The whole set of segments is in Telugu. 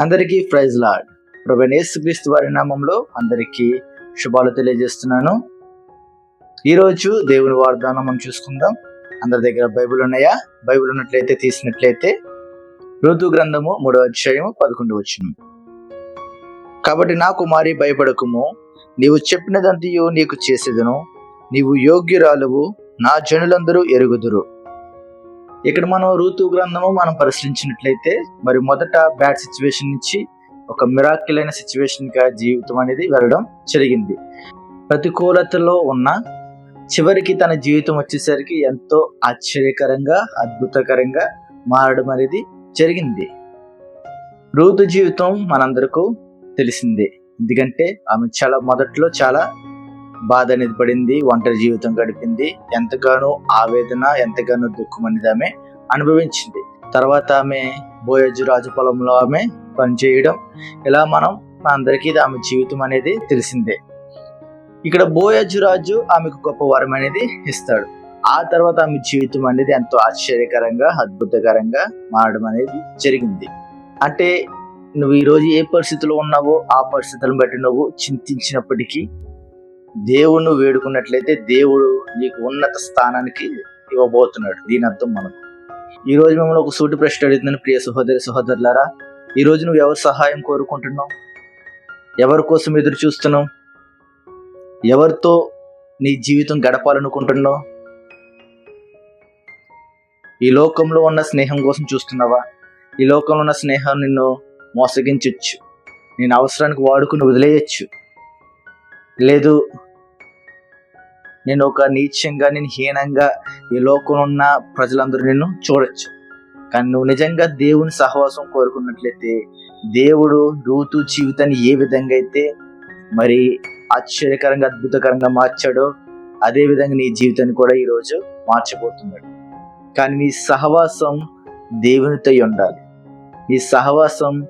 అందరికీ ప్రైజ్ లాడ్. ప్రభు యేసుక్రీస్తు వారి నామంలో అందరికీ శుభాలు తెలియజేస్తున్నాను. ఈరోజు దేవుని వాగ్దానం మనం చూసుకుందాం. అందరి దగ్గర బైబిల్ ఉన్నాయా? బైబిల్ ఉన్నట్లయితే తీసినట్లయితే ఋతు గ్రంథము మూడో అధ్యాయము పదకొండు వచ్చిన కాబట్టి నా కుమారి భయపడకుము. నీవు చెప్పినదంతయో నీకు చేసేదను. నీవు యోగ్యురాలువు. నా జనులందరూ ఎరుగుదురు. ఇక్కడ మనం ఋతు గ్రంథము మనం పరిశీలించినట్లయితే మరి మొదట బ్యాడ్ సిచ్యువేషన్ నుంచి ఒక మిరాకిల్ అయిన సిచ్యువేషన్గా జీవితం అనేది వెళ్ళడం జరిగింది. ప్రతికూలతలో ఉన్న చివరికి తన జీవితం వచ్చేసరికి ఎంతో ఆశ్చర్యకరంగా అద్భుతకరంగా మారడం అనేది జరిగింది. రూతు జీవితం మనందరకు తెలిసిందే. ఎందుకంటే ఆమె చాలా మొదట్లో చాలా బాధ అనేది పడింది ఒంటరి జీవితం గడిపింది. ఎంతగానో ఆవేదన ఎంతగానో దుఃఖం అనేది ఆమె అనుభవించింది. తర్వాత ఆమె బోయజు రాజు పొలంలో ఆమె పనిచేయడం ఇలా మనం అందరికీ ఆమె జీవితం అనేది తెలిసిందే. ఇక్కడ బోయజు రాజు ఆమెకు గొప్ప వరం అనేది ఇస్తాడు. ఆ తర్వాత ఆమె జీవితం అనేది ఎంతో ఆశ్చర్యకరంగా అద్భుతకరంగా మారడం అనేది జరిగింది. అంటే నువ్వు ఈరోజు ఏ పరిస్థితిలో ఉన్నావో ఆ పరిస్థితులను బట్టి నువ్వు చింతించినప్పటికీ దేవుణ్ణి వేడుకున్నట్లయితే దేవుడు నీకు ఉన్నత స్థానానికి ఇవ్వబోతున్నాడు. దీని అర్థం మనకు. ఈ రోజు మిమ్మల్ని ఒక సూటి ప్రశ్న అడుగుతున్నాను ప్రియ సహోదరి సహోదరులారా. ఈ రోజు నువ్వు ఎవరి సహాయం కోరుకుంటున్నావు? ఎవరి కోసం ఎదురు చూస్తున్నావు? ఎవరితో నీ జీవితం గడపాలనుకుంటున్నావు? ఈ లోకంలో ఉన్న స్నేహం కోసం చూస్తున్నావా? ఈ లోకంలో ఉన్న స్నేహం నిన్ను మోసగించవచ్చు నేను అవసరానికి వాడుకుని వదిలేయచ్చు. లేదు. నేను ఒక నీచంగా నేను హీనంగా ఈ లోకంలో ఉన్న ప్రజలందరూ నిన్ను చూడొచ్చు. కానీ నువ్వు నిజంగా దేవుని సహవాసం కోరుకున్నట్లయితే దేవుడు రూతు జీవితాన్ని ఏ విధంగా అయితే మరి ఆశ్చర్యకరంగా అద్భుతకరంగా మార్చాడో అదే విధంగా నీ జీవితాన్ని కూడా ఈరోజు మార్చబోతున్నాడు. కానీ నీ సహవాసం దేవునితో ఉండాలి. నీ సహవాసం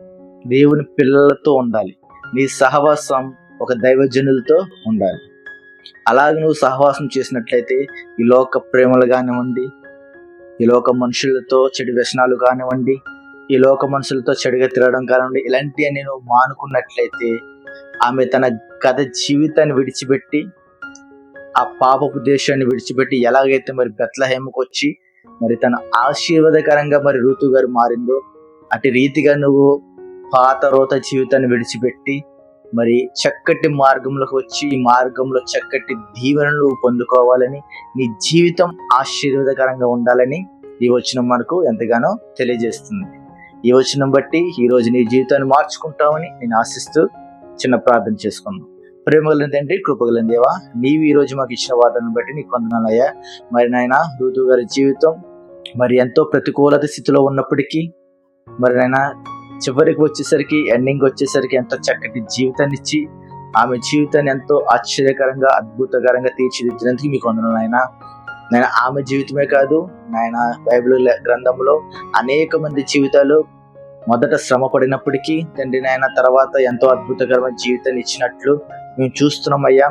దేవుని పిల్లలతో ఉండాలి. నీ సహవాసం ఒక దైవజనులతో ఉండాలి. అలాగే నువ్వు సహవాసం చేసినట్లయితే ఈ లోక ప్రేమలు కానివ్వండి ఈ లోక మనుషులతో చెడు వ్యసనాలు కానివ్వండి ఈ లోక మనుషులతో చెడుగా తిరగడం కానివ్వండి ఇలాంటివన్నీ నువ్వు మానుకున్నట్లయితే ఆమె తన గత జీవితాన్ని విడిచిపెట్టి ఆ పాపపు దేశాన్ని విడిచిపెట్టి ఎలాగైతే మరి బెత్లహేమకు వచ్చి మరి తన ఆశీర్వాదకరంగా మరి ఋతు గారు మారిందో అటు రీతిగా నువ్వు పాత రోత జీవితాన్ని విడిచిపెట్టి మరి చక్కటి మార్గంలోకి వచ్చి ఈ మార్గంలో చక్కటి దీవెనలు పొందుకోవాలని నీ జీవితం ఆశీర్వాదకరంగా ఉండాలని ఈ వచనం మనకు ఎంతగానో తెలియజేస్తుంది. ఈ వచనం బట్టి ఈరోజు నీ జీవితాన్ని మార్చుకుంటామని నేను ఆశిస్తూ చిన్న ప్రార్థన చేసుకున్నాను ప్రేమగల తండ్రి కృపగల దేవా నీవు ఈ రోజు మాకు ఇచ్చిన వాదనను బట్టి నీకు వందనాలయ్యా మరి నాయన ఋతు గారి జీవితం మరి ఎంతో ప్రతికూలత స్థితిలో ఉన్నప్పటికీ మరి నాయన చివరికి వచ్చేసరికి ఎండింగ్ వచ్చేసరికి ఎంతో చక్కటి జీవితాన్ని ఇచ్చి ఆమె జీవితాన్ని ఎంతో ఆశ్చర్యకరంగా అద్భుతకరంగా తీర్చిదిద్దినందుకు మీకు వందనాలు నాయన. నేను ఆమె జీవితమే కాదు నాయన బైబిల్ గ్రంథంలో అనేక మంది జీవితాలు మొదట శ్రమ పడినప్పటికీ తండ్రి నాయన తర్వాత ఎంతో అద్భుతకరమైన జీవితాన్ని ఇచ్చినట్లు మేము చూస్తున్నాం అయ్యా.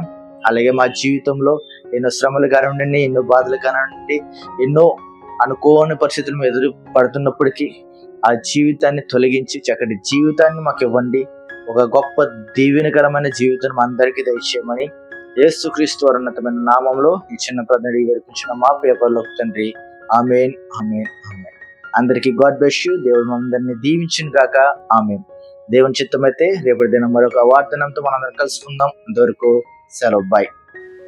అలాగే మా జీవితంలో ఎన్నో శ్రమలు కానివ్వండి ఎన్నో బాధలు కానివ్వండి ఎన్నో అనుకోని పరిస్థితులు ఎదురు పడుతున్నప్పటికీ ఆ జీవితాన్ని తొలగించి చక్కటి జీవితాన్ని మాకు ఇవ్వండి ఒక గొప్ప దీవెనకరమైన జీవితం అందరికీ దయచేయమని యేసుక్రీస్తు ఉన్నతమైన నామంలో ఈ చిన్న ప్రజలు వేడుకుంటున్న మా పేపర్లో తండ్రి. Amen amen amen. అందరికీ గాడ్ బెస్ యూ. దేవుడు అందరినీ దీవించిన కాక ఆమెన్. దేవుని చిత్తమైతే రేపటి దినం మరొక వార్తనంతో మనం కలుసుకుందాం. అంతవరకు సెలవు. బాయ్.